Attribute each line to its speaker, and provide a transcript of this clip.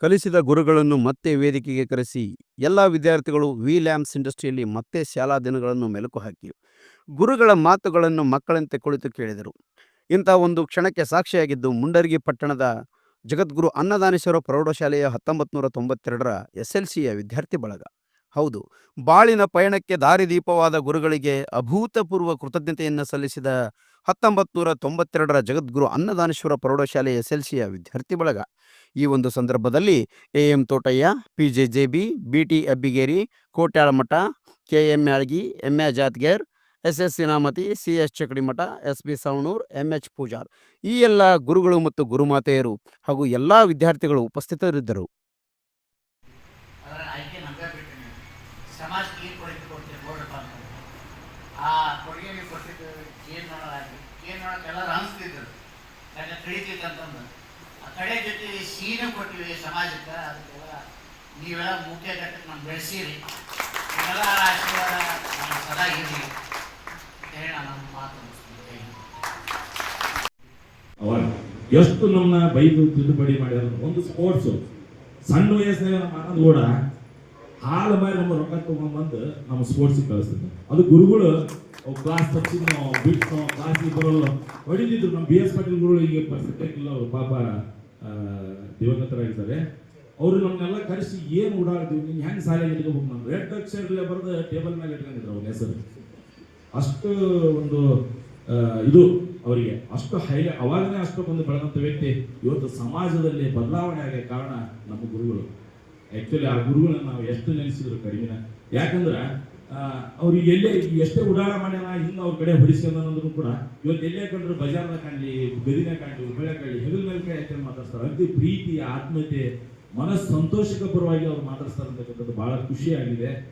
Speaker 1: ಕಲಿಸಿದ ಗುರುಗಳನ್ನು ಮತ್ತೆ ವೇದಿಕೆಗೆ ಕರೆಸಿ, ಎಲ್ಲ ವಿದ್ಯಾರ್ಥಿಗಳು ವಿ ಲ್ಯಾಂಪ್ಸ್ ಇಂಡಸ್ಟ್ರಿಯಲ್ಲಿ ಮತ್ತೆ ಶಾಲಾ ದಿನಗಳನ್ನು ಮೆಲುಕು ಹಾಕಿ, ಗುರುಗಳ ಮಾತುಗಳನ್ನು ಮಕ್ಕಳಂತೆ ಕುಳಿತು ಕೇಳಿದರು. ಇಂಥ ಒಂದು ಕ್ಷಣಕ್ಕೆ ಸಾಕ್ಷಿಯಾಗಿದ್ದು ಮುಂಡರಗಿ ಪಟ್ಟಣದ ಜಗದ್ಗುರು ಅನ್ನದಾನೇಶ್ವರ ಪ್ರೌಢಶಾಲೆಯ ಹತ್ತೊಂಬತ್ತು ನೂರ ತೊಂಬತ್ತೆರಡರ ಎಸ್ ಎಲ್ ಸಿಯ ವಿದ್ಯಾರ್ಥಿ ಬಳಗ. ಹೌದು, ಬಾಳಿನ ಪಯಣಕ್ಕೆ ದಾರಿದೀಪವಾದ ಗುರುಗಳಿಗೆ ಅಭೂತಪೂರ್ವ ಕೃತಜ್ಞತೆಯನ್ನು ಸಲ್ಲಿಸಿದ ಹತ್ತೊಂಬತ್ತು ನೂರ ತೊಂಬತ್ತೆರಡರ ಜಗದ್ಗುರು ಅನ್ನದಾನೇಶ್ವರ ಪ್ರೌಢಶಾಲೆ ಎಸ್ ಎಲ್ ಸಿಯ ವಿದ್ಯಾರ್ಥಿ ಬಳಗ. ಈ ಒಂದು ಸಂದರ್ಭದಲ್ಲಿ A M Thotaiah P J J B B T Abbigeri, Kotyalamath K M Yalagi, M A Jatger S S Sinamati C S Chakadimath S B Savanur, M H Pujar. ಈ ಎಲ್ಲ ಗುರುಗಳು ಮತ್ತು ಗುರುಮಾತೆಯರು ಹಾಗೂ ಎಲ್ಲ ವಿದ್ಯಾರ್ಥಿಗಳು ಉಪಸ್ಥಿತರಿದ್ದರು
Speaker 2: ಏನು ಕೊಡುಗೆ ಕೊಡ್ತೀರಿ ನೋಡ್ರಪ್ಪ ಅಂತ ಆ ಕೊಡುಗೆಗೆ ಕೊಟ್ಟಿದ್ದು ಏನು ನೋಡೋಕೆ ಎಲ್ಲರೂ ಅನಿಸ್ತಿದ್ರು ಯಾಕೆ ತಿಳಿತೈತೆ ಅಂತಂದು. ಆ ಕಡೆ ಜೊತೆ ಸೀನು ಕೊಟ್ಟಿವಿ ಸಮಾಜಕ್ಕೆ, ಅದಕ್ಕೆಲ್ಲ ನೀವೆಲ್ಲ ಮುಖ್ಯ ಘಟ್ಟಕ್ಕೆ ನಮ್ಗೆ ಬೆಳೆಸಿರಿ. ಎಲ್ಲ ಆಶೀರ್ವಾದ ನಮ್ಮ ಸದಾ ಇರಲಿ ಅಂತ ಹೇಳಿ ನಾನು ನನ್ನ ಮಾತು
Speaker 3: ಅವಾಗ ಎಷ್ಟು ನಮ್ಮನ್ನ ಬೈದು ತಿದ್ದುಪಡಿ ಮಾಡಿದ್ರು. ಒಂದು ಸ್ಪೋರ್ಟ್ಸು ಸಣ್ಣ ವಯಸ್ಸಿನಾಗ ಮಾಡೋದು ಕೂಡ ಹಾಲು ಮಾಡಿ ನಮ್ಮ ರೊಕ್ಕ ತಗೊಂಡ್ಬಂದು ನಮ್ಮ ಸ್ಪೋರ್ಟ್ಸಿಗೆ ಕಳಿಸ್ತಿದ್ದೆ. ಅದು ಗುರುಗಳು ಕ್ಲಾಸ್ ಬಿಟ್ಟು ನಾವು ಕ್ಲಾಸಿಗೆ ಬರೋಲ್ಲ ಹೊಡಿತಿದ್ರು ನಮ್ಮ ಬಿ ಎಸ್ ಪಾಟೀಲ್ ಗುರುಗಳು ಈಗ ಪರಿಸ್ಥಿತಿ ಇಲ್ಲ ಅವ್ರು ಪಾಪ ದಿವಂಗತರಾಗಿದ್ದಾರೆ ಅವರು ನಮ್ಮನ್ನೆಲ್ಲ ಕರೆಸಿ ಏನು ಓಡಾಡ್ತೀವಿ ನೀನು ಹೆಂಗೆ ಶಾಲೆಗೆ ಇಟ್ಕೋಬೇಕು ನಾನು ರೆಡ್ ಅಕ್ಷರಲ್ಲೇ ಬರೆದು ಟೇಬಲ್ ಮೇಲೆ ಇಟ್ಕೊಂಡಿದ್ರು ಅವ್ನ ಹೆಸರು. ಅಷ್ಟು ಒಂದು ಇದು ಅವರಿಗೆ. ಅಷ್ಟು ಹೈ ಅವಾಗನೇ ಅಷ್ಟಕ್ಕೊಂದು ಬೆಳೆದಂಥ ವ್ಯಕ್ತಿ ಇವತ್ತು ಸಮಾಜದಲ್ಲಿ ಬದಲಾವಣೆ ಆಗೋ ಕಾರಣ ನಮ್ಮ ಗುರುಗಳು. ಆ್ಯಕ್ಚುಲಿ ಆ ಗುರುಗಳನ್ನ ನಾವು ಎಷ್ಟು ನೆನೆಸಿದ್ರು ಕಡಿಮೆನ? ಯಾಕಂದ್ರೆ ಅವ್ರಿಗೆ ಎಲ್ಲೇ ಎಷ್ಟೇ ಉಡಾಳ ಮಾಡ್ಯಾನ, ಹಿಂಗೆ ಅವ್ರ ಕಡೆ ಹೊಡಿಸ್ಕೊಂಡ್ರು ಕೂಡ ಇವತ್ತು ಎಲ್ಲೇ ಕಂಡ್ರು ಬಜಾರ್ನ ಕಾಣಲಿ, ಗದಿನ ಕಾಣಲಿ ಬೆಳೆ ಕಾಣಲಿ, ಹೆಗಲ್ ಮೇಲೆ ಕೈ ಹಾಕಿ ಮಾತಾಡ್ತಾರೆ ಅತಿ ಪ್ರೀತಿ, ಆತ್ಮೀಯತೆ, ಮನಸ್ಸು ಸಂತೋಷಕ ಪರವಾಗಿ ಅವ್ರು ಮಾತಾಡ್ತಾರೆ ಅಂತಕ್ಕಂಥದ್ದು ಬಹಳ ಖುಷಿಯಾಗಿದೆ.